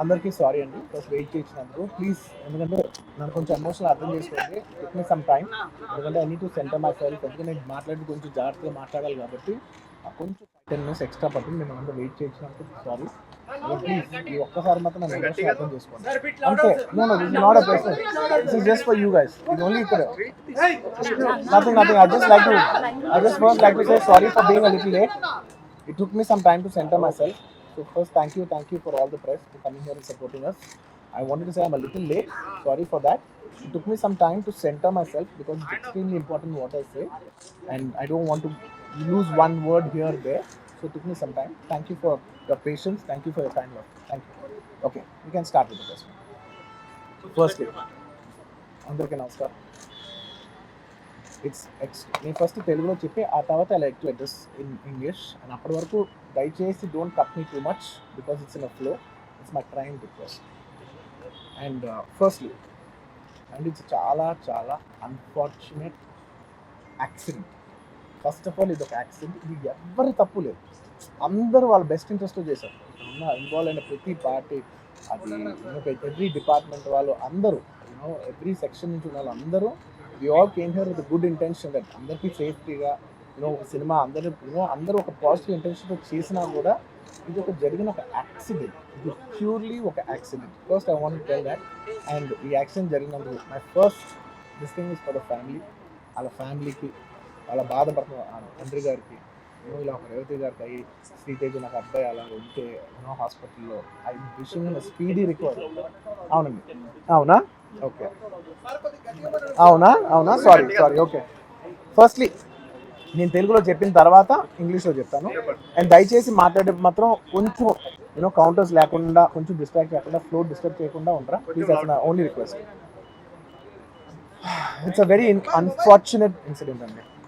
అందరికీ సారీ అండి. First wait చేసినందుకు. ప్లీజ్ ఎందుకంటే నన్ను కొంచెం ఎమోషనల్ అర్థం చేసుకోండి. ఇట్ మీ సమ్ టైం ఎందుకంటే I need to centre myself ఎందుకంటే నేను మాట్లాడి కొంచెం జాగ్రత్తగా మాట్లాడాలి కాబట్టి కొంచెం టెన్ మినిట్స్ ఎక్స్ట్రా పట్టింది. మేము అందరూ వెయిట్ చేసినందుకు సారీ ప్లీజ్ ఈ ఒక్కసారి మాత్రం నన్ను ఎమోషనల్ అర్థం చేసుకోండి. అంతే no no this not a question this is just for you guys ఇది ఓన్లీ ఇక్కడ nothing nothing I just like to I just first like to say sorry for being a little late it took me some time to center myself. So first, thank you, thank you for all the press for coming here and supporting us. I wanted to say I'm a little late. Sorry for that. It took me some time to center myself because it's extremely important what I say, and I don't want to lose one word here or there. So it took me some time. Thank you for your patience. Thank you for your kind love. Thank you. Okay, we can start with the question. Firstly, అందరికీ నమస్కారం it's ex నేను first తెలుగులో చెప్పి ఆ తర్వాత I like to address in English and అప్పటి వరకు దయచేసి don't cut me too much because it's in a flow it's my train request and firstly and it's చాలా చాలా unfortunate accident first of all ఇది ఒక యాక్సిడెంట్ ఇది ఎవరి తప్పు లేదు. అందరూ వాళ్ళ బెస్ట్ ఇంట్రెస్ట్తో చేశారు. ఉన్న ఇన్వాల్వ్ అయిన ప్రతి పార్టీ అది ఎవ్రీ డిపార్ట్మెంట్ వాళ్ళు అందరూ యూనో ఎవ్రీ సెక్షన్ నుంచి ఉన్న వాళ్ళు అందరూ we all came here with good intention that అందరికీ సేఫ్టీగా యూనో ఒక సినిమా అందరూ యూనో అందరూ ఒక పాజిటివ్ ఇంటెన్షన్తో చేసినా కూడా ఇది ఒక జరిగిన ఒక యాక్సిడెంట్ ఇది ప్యూర్లీ ఒక accident first I want tell that and ఈ accident జరిగినందుకు my first this thing is for the family వాళ్ళ ఫ్యామిలీకి వాళ్ళ బాధపడుతున్న తండ్రి గారికి ఇలా ఒక రేవతి గారికి అయ్యి శ్రీతేజ్ నాకు అబ్బాయి అలా ఉంటే యూనో హాస్పిటల్లో ఐ విషయం స్పీడీ రికవర్ అవునండి. అవునా? ఓకే. అవునా? అవునా? సారీ సారీ ఓకే ఫస్ట్లీ నేను తెలుగులో చెప్పిన తర్వాత ఇంగ్లీష్లో చెప్తాను. అండ్ దయచేసి మాట్లాడే మాత్రం కొంచెం యూనో కౌంటర్స్ లేకుండా కొంచెం డిస్ట్రాక్ట్ లేకుండా ఫ్లో డిస్టర్బ్ చేయకుండా ఉంటారా ప్లీజ్ అసలు only request it's a very unfortunate incident అండి.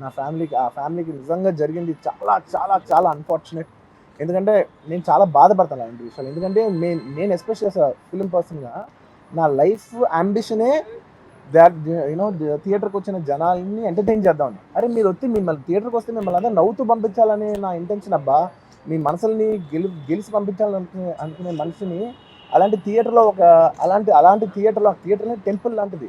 నా ఫ్యామిలీకి ఆ ఫ్యామిలీకి నిజంగా జరిగింది చాలా చాలా చాలా అన్ఫార్చునేట్ ఎందుకంటే నేను చాలా బాధపడతాను అలాంటి విషయాలు. ఎందుకంటే నేను నేను ఎస్పెషల్ ఫిలిం పర్సన్గా నా లైఫ్ అంబిషనే దాట్ యూనో థియేటర్కి వచ్చిన జనాల్ని ఎంటర్టైన్ చేద్దామని అరే మీరు వచ్చి మిమ్మల్ని థియేటర్కి వస్తే మిమ్మల్ని అందరూ నవ్వుతూ పంపించాలని నా ఇంటెన్షన్ అబ్బా. మీ మనసుల్ని గెలి గెలిచి పంపించాలనుకునే అనుకునే మనిషిని అలాంటి థియేటర్లో ఒక అలాంటి అలాంటి థియేటర్లో థియేటర్ టెంపుల్ లాంటిది.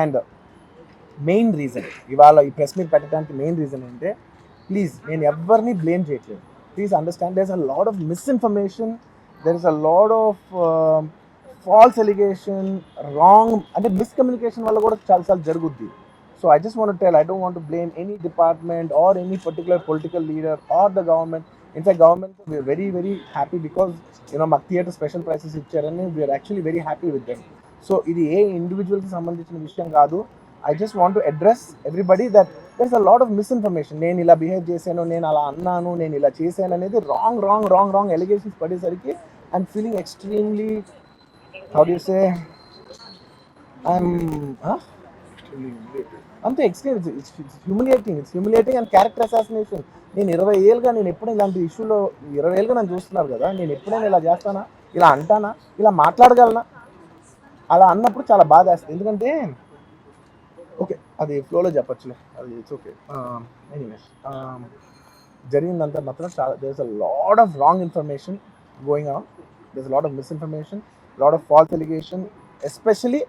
అండ్ మెయిన్ రీజన్ ఇవాళ ఈ ప్రెస్ మీట్ పెట్టడానికి మెయిన్ రీజన్ అంటే ప్లీజ్ నేను ఎవరిని బ్లేమ్ చేయట్లేదు. Please understand there is a lot of misinformation there is a lot of false allegation wrong అంటే మిస్కమ్యూనికేషన్ వల్ల కూడా చాలాసార్లు జరుగుద్ది. So I just want tell I don't want blame any department or any particular political leader or the government in fact government we are very very happy because you know మాకు theatre special prices ఇచ్చారని we are actually very happy with them so ఇది ఏ ఇండివిజువల్కి సంబంధించిన విషయం కాదు. I just want to address everybody that there is a lot of misinformation నేను ఇలా బిహేవ్ చేశాను నేను అలా అన్నాను నేను ఇలా చేశాను అనేది wrong wrong wrong wrong allegations పడేసరికి I'm feeling extremely how you say I'm అంతే experience it's humiliating it's humiliating and character assassination నేను ఇరవై ఏళ్ళుగా నేను ఎప్పుడైనా ఇలాంటి ఇష్యూలో ఇరవై ఏళ్ళుగా నన్ను చూస్తున్నారు కదా నేను ఎప్పుడైనా ఇలా చేస్తానా ఇలా అంటానా ఇలా మాట్లాడగలనా? అలా అన్నప్పుడు చాలా బాధ వేస్తుంది. ఎందుకంటే ఓకే అది ఫ్లోలో చెప్పచ్చులే. అది ఇట్స్ ఓకే ఎనీవేస్ జరిగిందంతా మాత్రం చాలా there is a lot of wrong information going on there is lot of misinformation lot of false allegation especially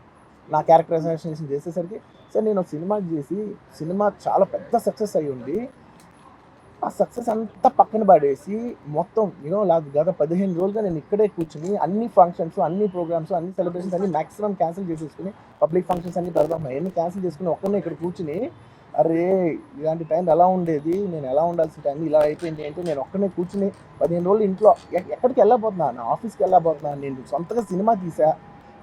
నా క్యారెక్టరైజేషన్ చేసేసరికి. సార్ నేను సినిమా చేసి సినిమా చాలా పెద్ద సక్సెస్ అయ్యి ఉండి ఆ సక్సెస్ అంతా పక్కన పడేసి మొత్తం యూనో గత పదిహేను రోజులుగా నేను ఇక్కడే కూర్చుని అన్ని ఫంక్షన్స్ అన్ని ప్రోగ్రామ్స్ అన్ని సెలబ్రేషన్స్ అన్ని మ్యాక్సిమం క్యాన్సిల్ చేసేసుకుని పబ్లిక్ ఫంక్షన్స్ అన్ని పెడదాం అన్ని క్యాన్సిల్ చేసుకుని ఒక్కనే ఇక్కడ కూర్చుని అరే ఇలాంటి టైం ఎలా ఉండేది? నేను ఎలా ఉండాల్సిన టైం ఇలా అయిపోయింది అంటే నేను ఒక్కనే కూర్చుని పదిహేను రోజులు ఇంట్లో ఎక్కడికి వెళ్ళబోతున్నా? నా ఆఫీస్కి వెళ్ళబోతున్నా? నేను సొంతగా సినిమా తీసా.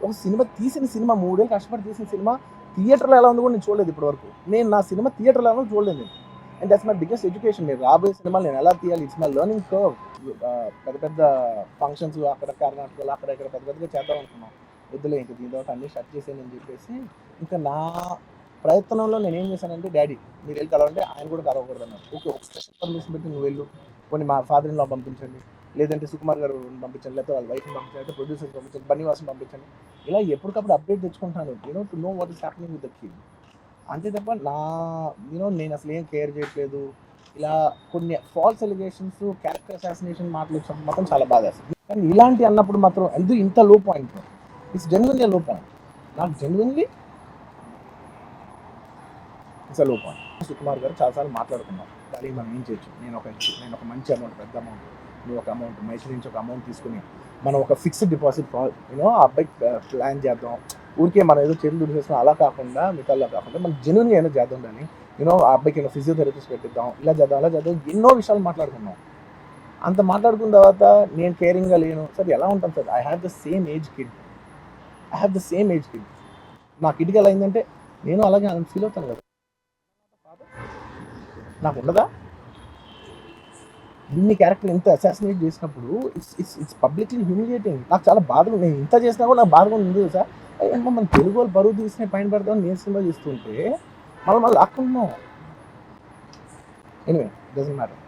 ఒక సినిమా తీసిన సినిమా మూడేళ్ళు కష్టపడి తీసిన సినిమా థియేటర్లో ఎలా ఉంది కూడా నేను చూడలేదు ఇప్పటివరకు. నేను నా సినిమా థియేటర్లో ఎలా చూడలేదు నేను. And that's my biggest education మీరు రాబోయే సినిమాలు నేను ఎలా తీయాలి? ఇట్స్ మై లెర్నింగ్ కర్వ్ పెద్ద పెద్ద ఫంక్షన్స్ అక్కడ కర్ణాటకలో అక్కడ ఇక్కడ పెద్ద పెద్దగా చేద్దాం అనుకున్నాం. వద్దులే ఇంకా దీని తర్వాత అన్ని షట్ చేసేయని చెప్పేసి ఇంకా నా ప్రయత్నంలో నేను ఏం చేశానంటే డాడీ మీరు వెళ్ళి కలవంటే ఆయన కూడా కలవకూడదు అన్నారు ఓకే ఒక స్పెషల్ పర్మిషన్ పెట్టి నువ్వు వెళ్ళు. కొన్ని మా ఫాదర్ ఇన్లో పంపించండి. లేదంటే సుకుమార్ గారు పంపించండి. లేకపోతే వాళ్ళ వైఫ్ని పంపించండి. లేకపోతే ప్రొడ్యూసర్స్ పంపించండి. బన్నీవాసం పంపించండి. ఇలా ఎప్పటికప్పుడు అప్డేట్ తెచ్చుకుంటాను. You know to know what is happening with the kid అంతే తప్ప నా యూనో నేను అసలు ఏం కేర్ చేయట్లేదు. ఇలా కొన్ని ఫాల్స్ ఎలిగేషన్స్ క్యారెక్టర్ అసాసినేషన్ మాటలు వచ్చినప్పుడు మాత్రం చాలా బాధ వేస్తుంది. కానీ ఇలాంటి అన్నప్పుడు మాత్రం ఎందుకు ఇంత low point it's genuinely low point నాకు జెన్యున్లీ ఇట్స్లో పాయింట్ సుకుమార్ గారు చాలాసార్లు మాట్లాడుకున్నాం దానికి మనం ఏం చేయొచ్చు? నేను ఒక నేను ఒక మంచి అమౌంట్ పెద్ద అమౌంట్ నువ్వు ఒక అమౌంట్ మైసూర్ నుంచి ఒక అమౌంట్ తీసుకుని మనం ఒక ఫిక్స్డ్ డిపాజిట్ యూనో ఆ అబ్బాయి ప్లాన్ uh, చేద్దాం. ఊరికే మనం ఏదో చేతులు దుడిసేస్తాం అలా కాకుండా మిగతాలో కాకుండా మనం జెన్యున్గా ఏదో చేద్దాం ఉండాలి యూనో ఆ అబ్బాయికి ఏమైనా ఫిజియోథెరపిస్ట్ పెట్టిద్దాం ఇలా చేద్దాం అలా చేద్దాం ఎన్నో విషయాలు మాట్లాడుకున్నాం అంత మాట్లాడుకున్న తర్వాత నేను కేరింగ్గా లేను. సార్ ఎలా ఉంటాను sir? I have the same age kid I have the same age kid నా కిడ్కి ఎలా అయిందంటే నేను అలాగే ఫీల్ అవుతాను కదా. నాకు ఉండదా? ఇన్ని క్యారెక్టర్ ఇంత అసాసినేట్ చేసినప్పుడు it's it's it's publicly humiliating నాకు చాలా బాధగా నేను ఇంత చేసినా కూడా నాకు బాధగా ఉంది సార్ ఏమో మన తెలుగు వాళ్ళు బరువు తీసిన పైన పెడతాం నేను సినిమా చూస్తుంటే మళ్ళీ మళ్ళీ లాక్కుంటున్నాం ఎనివే డజన్ మ్యాటర్